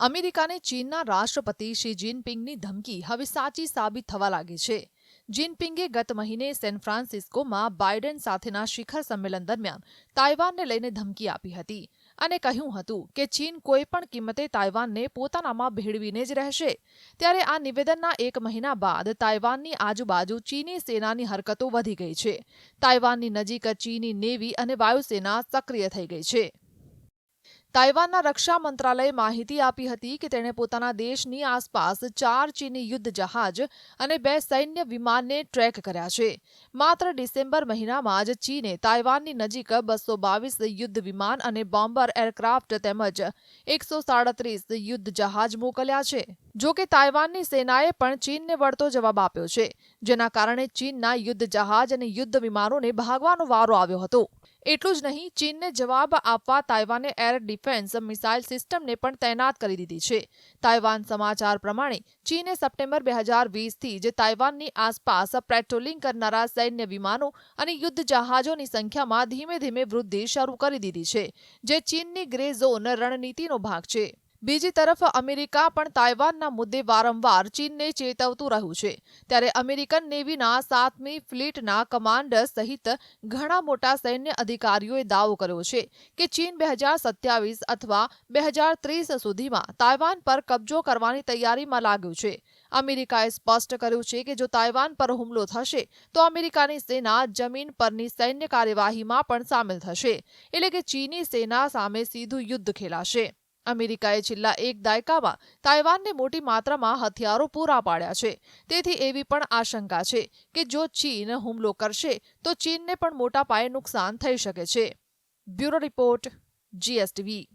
અમેરિકાને ચીનના રાષ્ટ્રપતિ શી જિનપિંગની ધમકી હવે સાચી સાબિત થવા લાગી છે. જિનપિંગે ગત મહિને સેન ફ્રાન્સિસ્કોમાં બાઇડેન સાથેના શિખર સંમેલન દરમિયાન તાઇવાનને લઈને ધમકી આપી હતી અને કહ્યું હતું કે ચીન કોઈ પણ કિંમતે તાઇવાનને પોતાનામાં ભેળવીને જ રહેશે. ત્યારે આ નિવેદનના એક મહિના બાદ તાઇવાનની આજુબાજુ ચીની સેનાની હરકતો વધી ગઈ છે. તાઇવાનની નજીક ચીની નેવી અને વાયુસેના સક્રિય થઈ ગઈ છે. તાઇવાનના રક્ષા મંત્રાલયે માહિતી આપી હતી કે તેણે પોતાના દેશની આસપાસ ચાર ચીની યુદ્ધ જહાજ અને બે સૈન્ય વિમાનને ટ્રેક કર્યા છે. માત્ર ડિસેમ્બર મહિનામાં જ ચીને તાઇવાનની નજીક બસો બાવીસ યુદ્ધ વિમાન અને બોમ્બર એરક્રાફ્ટ તેમજ એકસો સાડત્રીસ યુદ્ધ જહાજ મોકલ્યા છે. જો કે તાઇવાનની સેનાએ પણ ચીનને વળતો જવાબ આપ્યો છે, જેના કારણે ચીનના યુદ્ધ જહાજ અને યુદ્ધ વિમાનોને ભાગવાનો વારો આવ્યો હતો. એટલું જ નહીં, ચીનને જવાબ આપવા તાઇવાને એર ડિફેન્સ મિસાઇલ સિસ્ટમને પણ તૈનાત કરી દીધી છે. તાઇવાન સમાચાર પ્રમાણે, ચીને સપ્ટેમ્બર બે હજાર વીસથી જ તાઇવાનની આસપાસ પેટ્રોલિંગ કરનારા સૈન્ય વિમાનો અને યુદ્ધ જહાજોની સંખ્યામાં ધીમે ધીમે વૃદ્ધિ શરૂ કરી દીધી છે, જે ચીનની ગ્રે ઝોન રણનીતિનો ભાગ છે. બીજી તરફ અમેરિકા પણ તાઇવાનના મુદ્દે વારંવાર ચીનને ચેતવતું રહ્યું છે. ત્યારે અમેરિકન નેવીના સાતમી ફ્લીટના કમાન્ડર સહિત ઘણા મોટા સૈન્ય અધિકારીઓએ દાવો કર્યો છે કે ચીન બે હજાર સત્યાવીસ અથવા બે હજાર ત્રીસ સુધીમાં તાઇવાન પર કબજો કરવાની તૈયારીમાં લાગ્યું છે. અમેરિકાએ સ્પષ્ટ કર્યું છે કે જો તાઇવાન પર હુમલો થશે, તો અમેરિકાની સેના જમીન પરની સૈન્ય કાર્યવાહીમાં પણ સામેલ થશે. એટલે કે ચીની સેના સામે સીધું યુદ્ધ ખેલાશે. અમેરિકાએ છેલ્લા એક દાયકામાં તાઇવાનને મોટી માત્રામાં હથિયારો પૂરા પાડ્યા છે. તેથી એવી પણ આશંકા છે કે જો ચીન હુમલો કરશે, તો ચીનને પણ મોટા પાયે નુકસાન થઈ શકે છે. Bureau report, GSTV.